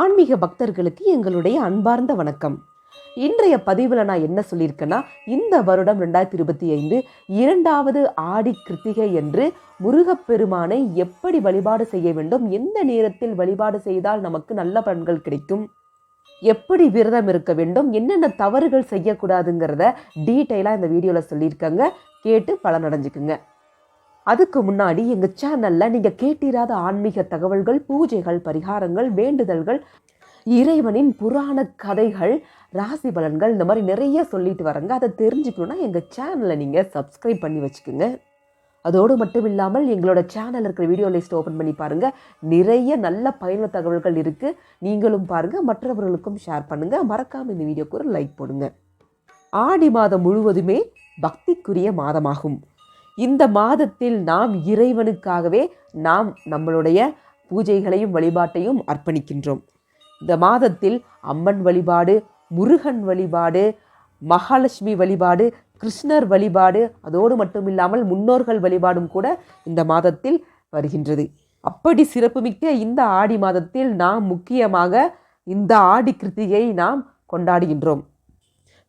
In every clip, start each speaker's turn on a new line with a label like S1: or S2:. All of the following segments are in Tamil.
S1: ஆன்மீக பக்தர்களுக்கு எங்களுடைய அன்பார்ந்த வணக்கம். இன்றைய பதிவில் நான் என்ன சொல்லியிருக்கேன்னா இந்த வருடம் ரெண்டாயிரத்தி இருபத்தி ஐந்து இரண்டாவது ஆடி கிருத்திகை என்று முருகப்பெருமானை எப்படி வழிபாடு செய்ய வேண்டும் எந்த நேரத்தில் வழிபாடு செய்தால் நமக்கு நல்ல பலன்கள் கிடைக்கும் எப்படி விரதம் இருக்க வேண்டும் என்னென்ன தவறுகள் செய்யக்கூடாதுங்கிறத டீட்டெயிலாக இந்த வீடியோவில் சொல்லியிருக்காங்க. கேட்டு பலனடைஞ்சுக்குங்க. அதுக்கு முன்னாடி எங்கள் சேனலில் நீங்கள் கேட்டிராத ஆன்மீக தகவல்கள் பூஜைகள் பரிகாரங்கள் வேண்டுதல்கள் இறைவனின் புராண கதைகள் ராசி பலன்கள் இந்த மாதிரி நிறைய சொல்லிட்டு வரங்க அதை தெரிஞ்சுக்கணுன்னா எங்கள் சேனலை நீங்கள் சப்ஸ்கிரைப் பண்ணி வச்சுக்கோங்க. அதோடு மட்டும் இல்லாமல் எங்களோட சேனல் இருக்கிற வீடியோ லிஸ்ட் ஓப்பன் பண்ணி பாருங்கள் நிறைய நல்ல பயனுள்ள தகவல்கள் இருக்குது நீங்களும் பாருங்கள் மற்றவர்களுக்கும் ஷேர் பண்ணுங்கள் மறக்காமல் இந்த வீடியோக்கு ஒரு லைக் போடுங்க. ஆடி மாதம் முழுவதுமே பக்திக்குரிய மாதமாகும். இந்த மாதத்தில் நாம் இறைவனுக்காகவே நாம் நம்மளுடைய பூஜைகளையும் வழிபாட்டையும் அர்ப்பணிக்கின்றோம். இந்த மாதத்தில் அம்மன் வழிபாடு முருகன் வழிபாடு மகாலட்சுமி வழிபாடு கிருஷ்ணர் வழிபாடு அதோடு மட்டும் இல்லாமல் முன்னோர்கள் வழிபாடும் கூட இந்த மாதத்தில் வருகின்றது. அப்படி சிறப்புமிக்க இந்த ஆடி மாதத்தில் நாம் முக்கியமாக இந்த ஆடி கிருத்திகை நாம் கொண்டாடுகின்றோம்.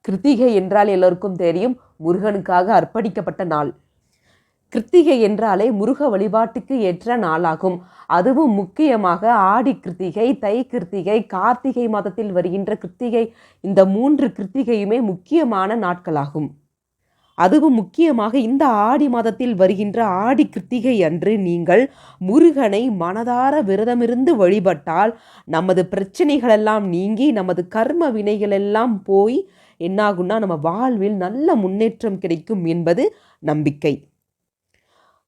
S1: கிருத்திகை என்றால் எல்லோருக்கும் தெரியும் முருகனுக்காக அர்ப்பணிக்கப்பட்ட நாள். கிருத்திகை என்றாலே முருக வழிபாட்டுக்கு ஏற்ற நாளாகும். அதுவும் முக்கியமாக ஆடி கிருத்திகை தை கிருத்திகை கார்த்திகை மாதத்தில் வருகின்ற கிருத்திகை இந்த மூன்று கிருத்திகையுமே முக்கியமான நாட்களாகும். அதுவும் முக்கியமாக இந்த ஆடி மாதத்தில் வருகின்ற ஆடி கிருத்திகை அன்று நீங்கள் முருகனை மனதார விரதமிருந்து வழிபட்டால் நமது பிரச்சனைகளெல்லாம் நீங்கி நமது கர்ம வினைகளெல்லாம் போய் என்னாகும்னா நம்ம வாழ்வில் நல்ல முன்னேற்றம் கிடைக்கும் என்பது நம்பிக்கை.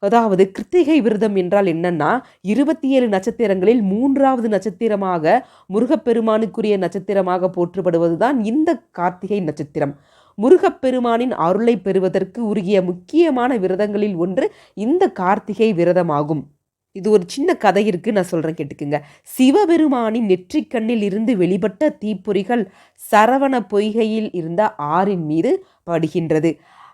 S1: அதாவது கிருத்திகை விரதம் என்றால் என்னன்னா இருபத்தி ஏழு நட்சத்திரங்களில் மூன்றாவது நட்சத்திரமாக முருகப்பெருமானுக்குரிய நட்சத்திரமாக போற்றப்படுவதுதான் இந்த கார்த்திகை நட்சத்திரம். முருகப்பெருமானின் அருளை பெறுவதற்கு உரிய முக்கியமான விரதங்களில் ஒன்று இந்த கார்த்திகை விரதமாகும். இது ஒரு சின்ன கதை இருக்கு நான் சொல்றேன் கேட்டுக்குங்க. சிவபெருமானின் நெற்றிக்கண்ணில் இருந்து வெளிப்பட்ட தீப்பொறிகள் சரவண பொய்கையில் இருந்த ஆறின் மீது படுகின்றது.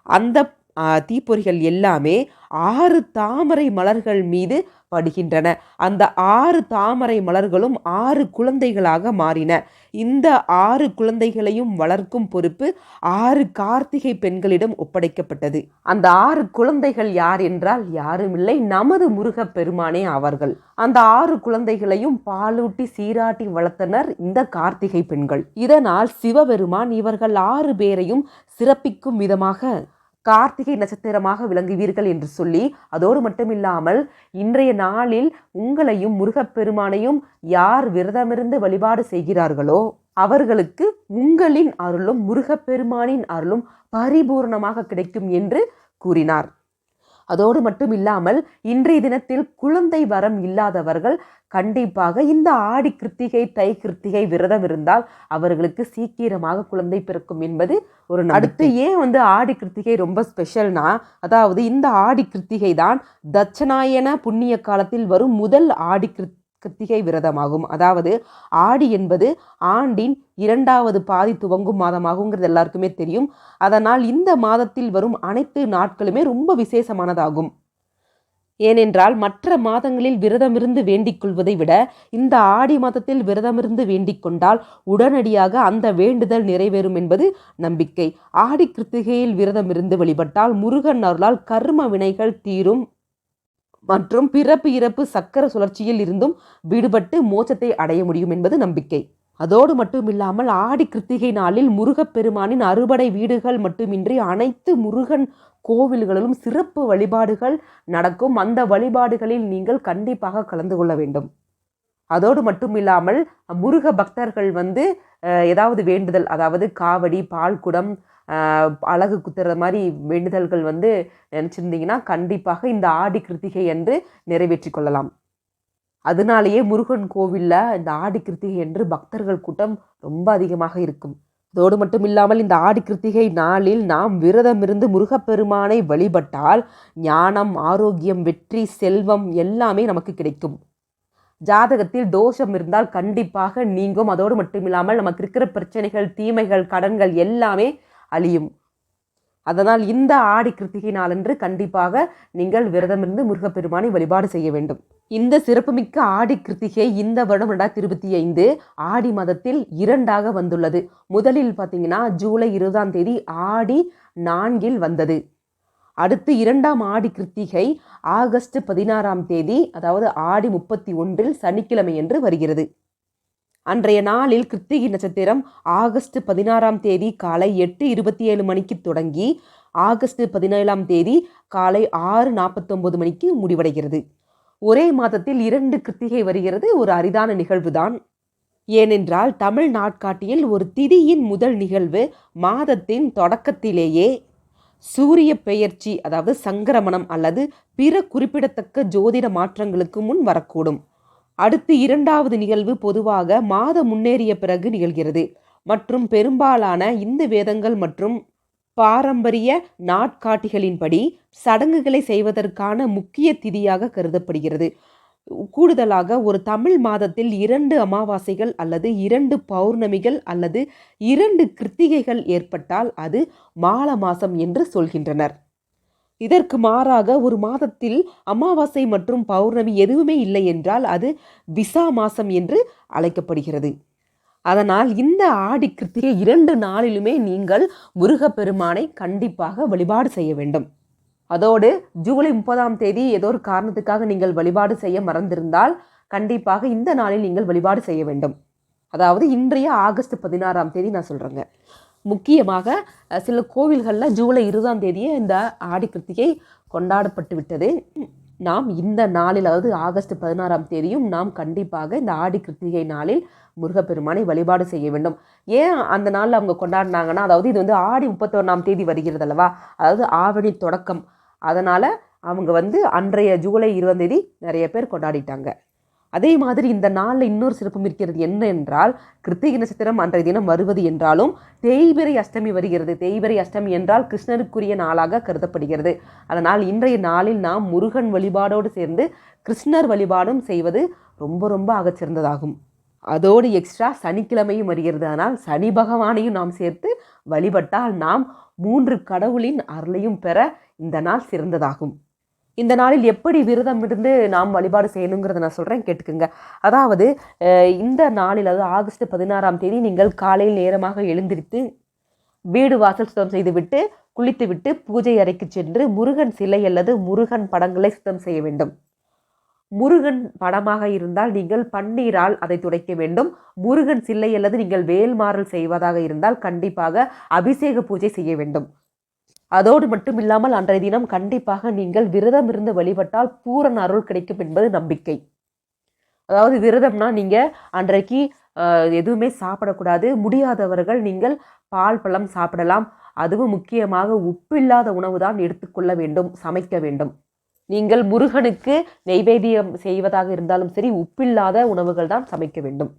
S1: அந்த தீப்பொறிகள் எல்லாமே ஆறு தாமரை மலர்கள் மீது படுகின்றன. அந்த ஆறு தாமரை மலர்களும் ஆறு குழந்தைகளாக மாறின. இந்த ஆறு குழந்தைகளையும் வளர்க்கும் பொறுப்பு ஆறு கார்த்திகை பெண்களிடம் ஒப்படைக்கப்பட்டது. அந்த ஆறு குழந்தைகள் யார் என்றால் யாருமில்லை நமது முருகப் பெருமானே அவர்கள். அந்த ஆறு குழந்தைகளையும் பாலூட்டி சீராட்டி வளர்த்தனர் இந்த கார்த்திகை பெண்கள். இதனால் சிவபெருமான் இவர்கள் ஆறு பேரையும் சிறப்பிக்கும் விதமாக கார்த்திகை நட்சத்திரமாக விளங்குவீர்கள் என்று சொல்லி அதோடு மட்டுமில்லாமல் இன்றைய நாளில் உங்களையும் முருகப்பெருமானையும் யார் விரதமிருந்து வழிபாடு செய்கிறார்களோ அவர்களுக்கு உங்களின் அருளும் முருகப்பெருமானின் அருளும் பரிபூர்ணமாக கிடைக்கும் என்று கூறினார். அதோடு மட்டும் இல்லாமல் இன்றைய தினத்தில் குழந்தை வரம் இல்லாதவர்கள் கண்டிப்பாக இந்த ஆடி கிருத்திகை தை கிருத்திகை விரதம் இருந்தால் அவர்களுக்கு சீக்கிரமாக குழந்தை பிறக்கும் என்பது ஒரு அடுத்து ஏன் வந்து ஆடி கிருத்திகை ரொம்ப ஸ்பெஷல்னா அதாவது இந்த ஆடி கிருத்திகை தான் தட்சநாயன புண்ணிய காலத்தில் வரும் முதல் ஆடி கிருத்தி கிருத்திகை விரதமாகும். அதாவது ஆடி என்பது ஆண்டின் இரண்டாவது பாதி துவங்கும் மாதமாகுங்கிறது எல்லாருக்குமே தெரியும். அதனால் இந்த மாதத்தில் வரும் அனைத்து நாட்களுமே ரொம்ப விசேஷமானதாகும். ஏனென்றால் மற்ற மாதங்களில் விரதமிருந்து வேண்டிக் கொள்வதை விட இந்த ஆடி மாதத்தில் விரதமிருந்து வேண்டிக் கொண்டால் உடனடியாக அந்த வேண்டுதல் நிறைவேறும் என்பது நம்பிக்கை. ஆடி கிருத்திகையில் விரதமிருந்து வழிபட்டால் முருகன் அருளால் கர்ம வினைகள் தீரும். மற்றும் பிறப்பு இறப்பு சக்கர சுழற்சியில் இருந்தும் விடுபட்டு மோட்சத்தை அடைய முடியும் என்பது நம்பிக்கை. அதோடு மட்டும் இல்லாமல் ஆடி கிருத்திகை நாளில் முருகப்பெருமானின் அறுபடை வீடுகள் மட்டுமின்றி அனைத்து முருகன் கோவில்களிலும் சிறப்பு வழிபாடுகள் நடக்கும். அந்த வழிபாடுகளில் நீங்கள் கண்டிப்பாக கலந்து கொள்ள வேண்டும். அதோடு மட்டும் இல்லாமல் முருக பக்தர்கள் வந்து ஏதாவது வேண்டுதல் அதாவது காவடி பால்குடம் அழகு குத்துற மாதிரி வேண்டுதல்கள் வந்து நினச்சிருந்தீங்கன்னா கண்டிப்பாக இந்த ஆடி கிருத்திகை என்று நிறைவேற்றி கொள்ளலாம். அதனாலேயே முருகன் கோவிலில் இந்த ஆடி கிருத்திகை என்று பக்தர்கள் கூட்டம் ரொம்ப அதிகமாக இருக்கும். அதோடு மட்டும் இல்லாமல் இந்த ஆடி கிருத்திகை நாளில் நாம் விரதமிருந்து முருகப்பெருமானை வழிபட்டால் ஞானம் ஆரோக்கியம் வெற்றி செல்வம் எல்லாமே நமக்கு கிடைக்கும். ஜாதகத்தில் தோஷம் இருந்தால் கண்டிப்பாக நீங்கும். அதோடு மட்டும் இல்லாமல் நமக்கு இருக்கிற பிரச்சனைகள் தீமைகள் கடன்கள் எல்லாமே அழியும். அதனால் இந்த ஆடி கிருத்திகை நாளன்று கண்டிப்பாக நீங்கள் விரதமிருந்து முருகப்பெருமானை வழிபாடு செய்ய வேண்டும். இந்த சிறப்புமிக்க ஆடி கிருத்திகை இந்த வருடம் ரெண்டாயிரத்தி இருபத்தி ஐந்து ஆடி மாதத்தில் இரண்டாக வந்துள்ளது. முதலில் பார்த்தீங்கன்னா ஜூலை இருபதாம் தேதி ஆடி நான்கில் வந்தது. அடுத்து இரண்டாம் ஆடி கிருத்திகை ஆகஸ்ட் பதினாறாம் தேதி அதாவது ஆடி முப்பத்தி ஒன்றில் சனிக்கிழமை என்று வருகிறது. அன்றைய நாளில் கிருத்திகை நட்சத்திரம் ஆகஸ்ட் பதினாறாம் தேதி காலை எட்டு இருபத்தி ஏழு மணிக்கு தொடங்கி ஆகஸ்ட் பதினேழாம் தேதி காலை ஆறு நாற்பத்தொம்பது மணிக்கு முடிவடைகிறது. ஒரே மாதத்தில் இரண்டு கிருத்திகை வருகிறது ஒரு அரிதான நிகழ்வுதான். ஏனென்றால் தமிழ் நாட்காட்டியில் ஒரு திதியின் முதல் நிகழ்வு மாதத்தின் தொடக்கத்திலேயே சூரிய பெயர்ச்சி அதாவது சங்கிரமணம் அல்லது பிற குறிப்பிடத்தக்க ஜோதிட மாற்றங்களுக்கு முன் வரக்கூடும். அடுத்து இரண்டாவது நிகழ்வு பொதுவாக மாதம் முன்னேறிய பிறகு நிகழ்கிறது. மற்றும் பெரும்பாலான இந்த வேதங்கள் மற்றும் பாரம்பரிய நாட்காட்டிகளின்படி சடங்குகளை செய்வதற்கான முக்கிய திதியாக கருதப்படுகிறது. கூடுதலாக ஒரு தமிழ் மாதத்தில் இரண்டு அமாவாசைகள் அல்லது இரண்டு பௌர்ணமிகள் அல்லது இரண்டு கிருத்திகைகள் ஏற்பட்டால் அது மால மாசம் என்று சொல்கின்றனர். இதற்கு மாறாக ஒரு மாதத்தில் அமாவாசை மற்றும் பௌர்ணமி எதுவுமே இல்லை என்றால் அது விசா மாசம் என்று அழைக்கப்படுகிறது. அதனால் இந்த ஆடி கிருத்திகை இரண்டு நாளிலுமே நீங்கள் முருகப்பெருமானை கண்டிப்பாக வழிபாடு செய்ய வேண்டும். அதோடு ஜூலை முப்பதாம் தேதி ஏதோ ஒரு காரணத்துக்காக நீங்கள் வழிபாடு செய்ய மறந்திருந்தால் கண்டிப்பாக இந்த நாளில் நீங்கள் வழிபாடு செய்ய வேண்டும். அதாவது இன்றைய ஆகஸ்ட் பதினாறாம் தேதி நான் சொல்கிறேங்க முக்கியமாக சில கோவில்களில் ஜூலை இருபதாம் தேதியே இந்த ஆடி கிருத்திகை கொண்டாடப்பட்டு விட்டது. நாம் இந்த நாளில் அதாவது ஆகஸ்ட் பதினாறாம் தேதியும் நாம் கண்டிப்பாக இந்த ஆடி கிருத்திகை நாளில் முருகப்பெருமானை வழிபாடு செய்ய வேண்டும். ஏன் அந்த நாளில் அவங்க கொண்டாடினாங்கன்னா அதாவது இது வந்து ஆடி முப்பத்தொன்னாம் தேதி வருகிறது அல்லவா? அதாவது ஆவணி தொடக்கம். அதனால் அவங்க வந்து அன்றைய ஜூலை இருபதாம் தேதி நிறைய பேர் கொண்டாடிட்டாங்க. அதே மாதிரி இந்த நாளில் இன்னொரு சிறப்பும் இருக்கிறது என்ன என்றால் கிருத்திகை நட்சத்திரம் அன்றைய தினம் வருவது என்றாலும் தேய்பிரை அஷ்டமி வருகிறது. தேய்பிரை அஷ்டமி என்றால் கிருஷ்ணருக்குரிய நாளாக கருதப்படுகிறது. அதனால் இன்றைய நாளில் நாம் முருகன் வழிபாடோடு சேர்ந்து கிருஷ்ணர் வழிபாடும் செய்வது ரொம்ப ரொம்ப ஆகச்சிறந்ததாகும் அதோடு எக்ஸ்ட்ரா சனிக்கிழமையும் வருகிறது. ஆனால் சனி பகவானையும் நாம் சேர்த்து வழிபட்டால் நாம் மூன்று கடவுளின் அருளையும் பெற இந்த நாள் சிறந்ததாகும். இந்த நாளில் எப்படி விரதம் இருந்து நாம் வழிபாடு செய்யணுங்கிறத நான் சொல்கிறேன் கேட்டுக்குங்க. அதாவது இந்த நாளில் அதாவது ஆகஸ்ட் பதினாறாம் தேதி நீங்கள் காலையில் நேரமாக எழுந்திரித்து வீடு வாசல் சுத்தம் செய்துவிட்டு குளித்துவிட்டு பூஜை அறைக்கு சென்று முருகன் சிலை அல்லது முருகன் படங்களை சுத்தம் செய்ய வேண்டும். முருகன் படமாக இருந்தால் நீங்கள் பன்னீரால் அதை துடைக்க வேண்டும். முருகன் சில்லை அல்லது நீங்கள் வேல்மாறல் செய்வதாக இருந்தால் கண்டிப்பாக அபிஷேக பூஜை செய்ய வேண்டும். அதோடு மட்டும் இல்லாமல் அன்றைய தினம் கண்டிப்பாக நீங்கள் விரதம் இருந்து வழிபட்டால் பூரண அருள் கிடைக்கும் என்பது நம்பிக்கை. அதாவது விரதம்னா நீங்கள் அன்றைக்கு எதுவுமே சாப்பிடக்கூடாது. முடியாதவர்கள் நீங்கள் பால் பழம் சாப்பிடலாம். அதுவும் முக்கியமாக உப்பில்லாத உணவு தான் எடுத்துக்கொள்ள வேண்டும் சமைக்க வேண்டும். நீங்கள் முருகனுக்கு நெய்வேத்தியம் செய்வதாக இருந்தாலும் சரி உப்பில்லாத உணவுகள் தான் சமைக்க வேண்டும்.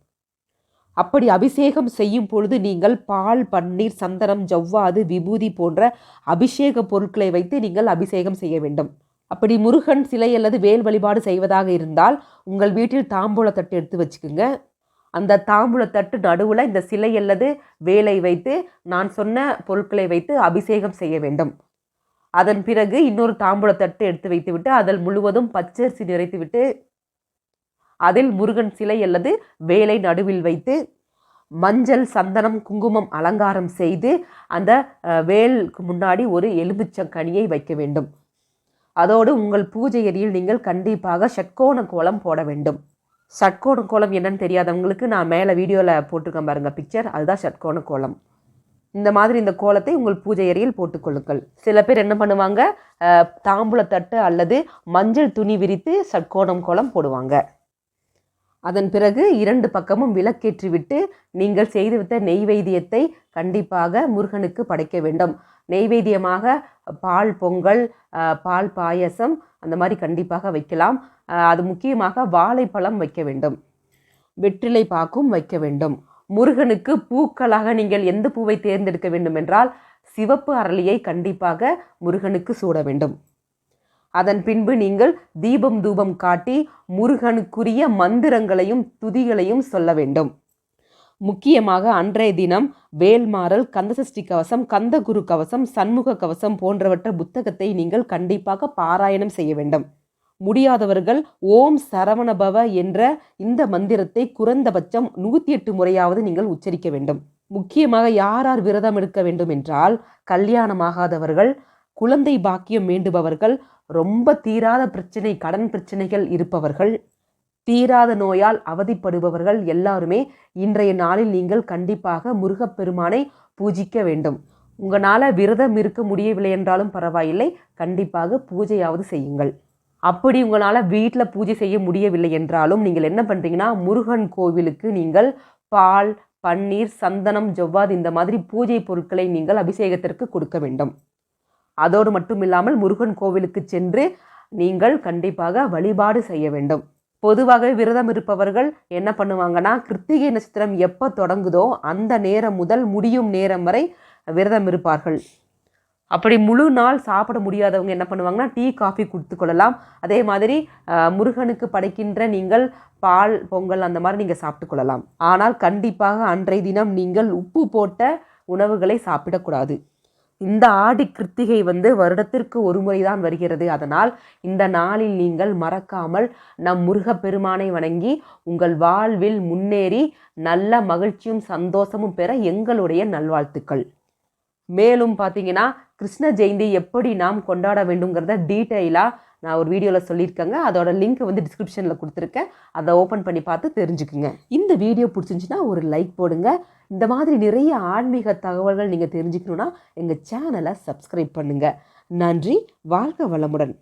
S1: அப்படி அபிஷேகம் செய்யும் பொழுது நீங்கள் பால் பன்னீர் சந்தனம் ஜவ்வாது விபூதி போன்ற அபிஷேக பொருட்களை வைத்து நீங்கள் அபிஷேகம் செய்ய வேண்டும். அப்படி முருகன் சிலை அல்லது வேல் வழிபாடு செய்வதாக இருந்தால் உங்கள் வீட்டில் தாம்பூலத்தட்டு எடுத்து வச்சுக்கோங்க. அந்த தாம்பூலத்தட்டு நடுவில் இந்த சிலை அல்லது வேலை வைத்து நான் சொன்ன பொருட்களை வைத்து அபிஷேகம் செய்ய வேண்டும். அதன் பிறகு இன்னொரு தாம்பூலத்தட்டு எடுத்து வைத்துவிட்டு அதில் முழுவதும் பச்சரிசி நிறைத்துவிட்டு அதில் முருகன் சிலை அல்லது வேலை நடுவில் வைத்து மஞ்சள் சந்தனம் குங்குமம் அலங்காரம் செய்து அந்த வேலுக்கு முன்னாடி ஒரு எலுமிச்சங்கனியை வைக்க வேண்டும். அதோடு உங்கள் பூஜை எரியில் நீங்கள் கண்டிப்பாக ஷட்கோண கோலம் போட வேண்டும். ஷட்கோண கோலம் என்னன்னு தெரியாதவங்களுக்கு நான் மேலே வீடியோவில் போட்டிருக்கேன் பாருங்கள் பிக்சர் அதுதான் ஷட்கோண கோலம். இந்த மாதிரி இந்த கோலத்தை உங்கள் பூஜை அறையில் போட்டுக்கொள்ளுங்கள் சில பேர் என்ன பண்ணுவாங்க தாம்பூலத்தட்டு அல்லது மஞ்சள் துணி விரித்து சட்கோணம் கோலம் போடுவாங்க. அதன் பிறகு இரண்டு பக்கமும் விளக்கேற்றிவிட்டு நீங்கள் செய்துவிட்ட நெய்வேத்தியத்தை கண்டிப்பாக முருகனுக்கு படைக்க வேண்டும். நெய்வேத்தியமாக பால் பொங்கல் பால் பாயசம் அந்த மாதிரி கண்டிப்பாக வைக்கலாம். அது முக்கியமாக வாழைப்பழம் வைக்க வேண்டும். வெற்றிலை பாக்கும் வைக்க வேண்டும். முருகனுக்கு பூக்களாக நீங்கள் எந்த பூவை தேர்ந்தெடுக்க வேண்டும் என்றால் சிவப்பு அரளியை கண்டிப்பாக முருகனுக்கு சூட வேண்டும். அதன் பின்பு நீங்கள் தீபம் தூபம் காட்டி முருகனுக்குரிய மந்திரங்களையும் துதிகளையும் சொல்ல வேண்டும். முக்கியமாக அன்றைய தினம் வேல்மாறல் கந்தசஷ்டி கவசம் கந்தகுரு கவசம் சண்முக கவசம் போன்றவற்ற புத்தகத்தை நீங்கள் கண்டிப்பாக பாராயணம் செய்ய வேண்டும். முடியாதவர்கள் ஓம் சரவணபவ என்ற இந்த மந்திரத்தை குறைந்தபட்சம் நூற்றி எட்டு முறையாவது நீங்கள் உச்சரிக்க வேண்டும். முக்கியமாக யார் யார் விரதம் எடுக்க வேண்டும் என்றால் கல்யாணமாகாதவர்கள் குழந்தை பாக்கியம் வேண்டுபவர்கள் ரொம்ப தீராத பிரச்சனை கடன் பிரச்சனைகள் இருப்பவர்கள் தீராத நோயால் அவதிப்படுபவர்கள் எல்லாருமே இன்றைய நாளில் நீங்கள் கண்டிப்பாக முருகப்பெருமானை பூஜிக்க வேண்டும். உங்களால் விரதம் இருக்க முடியவில்லை என்றாலும் பரவாயில்லை கண்டிப்பாக பூஜையாவது செய்யுங்கள். அப்படி உங்களால் வீட்டில் பூஜை செய்ய முடியவில்லை என்றாலும் நீங்கள் என்ன பண்ணுறீங்கன்னா முருகன் கோவிலுக்கு நீங்கள் பால் பன்னீர் சந்தனம் ஜவ்வாது இந்த மாதிரி பூஜை பொருட்களை நீங்கள் அபிஷேகத்திற்கு கொடுக்க வேண்டும். அதோடு மட்டும் இல்லாமல் முருகன் கோவிலுக்கு சென்று நீங்கள் கண்டிப்பாக வழிபாடு செய்ய வேண்டும். பொதுவாக விரதம் இருப்பவர்கள் என்ன பண்ணுவாங்கன்னா கிருத்திகை நட்சத்திரம் எப்போ தொடங்குதோ அந்த நேரம் முதல் முடியும் நேரம் வரை விரதம் இருப்பார்கள். அப்படி முழு நாள் சாப்பிட முடியாதவங்க என்ன பண்ணுவாங்கன்னா டீ காஃபி கொடுத்து கொள்ளலாம். அதே மாதிரி முருகனுக்கு படைக்கின்ற நீங்கள் பால் பொங்கல் அந்த மாதிரி நீங்கள் சாப்பிட்டு கொள்ளலாம். ஆனால் கண்டிப்பாக அன்றைய தினம் நீங்கள் உப்பு போட்ட உணவுகளை சாப்பிடக்கூடாது. இந்த ஆடி கிருத்திகை வந்து வருடத்திற்கு ஒரு முறைதான் வருகிறது. அதனால் இந்த நாளில் நீங்கள் மறக்காமல் நம் முருகப்பெருமானை வணங்கி உங்கள் வாழ்வில் முன்னேறி நல்ல மகிழ்ச்சியும் சந்தோஷமும் பெற எங்களுடைய நல்வாழ்த்துக்கள். மேலும் பார்த்தீங்கன்னா கிருஷ்ண ஜெயந்தி எப்படி நாம் கொண்டாட வேண்டுங்கிறத டீட்டெயிலாக நான் ஒரு வீடியோவில் சொல்லியிருக்கேங்க. அதோட லிங்க் வந்து டிஸ்கிரிப்ஷனில் கொடுத்துருக்கேன். அதை ஓப்பன் பண்ணி பார்த்து தெரிஞ்சுக்குங்க. இந்த வீடியோ பிடிச்சிருந்துச்சுன்னா ஒரு லைக் போடுங்க. இந்த மாதிரி நிறைய ஆன்மீக தகவல்கள் நீங்கள் தெரிஞ்சுக்கணுன்னா எங்கள் சேனலை சப்ஸ்கிரைப் பண்ணுங்கள் நன்றி. வாழ்க வளமுடன்.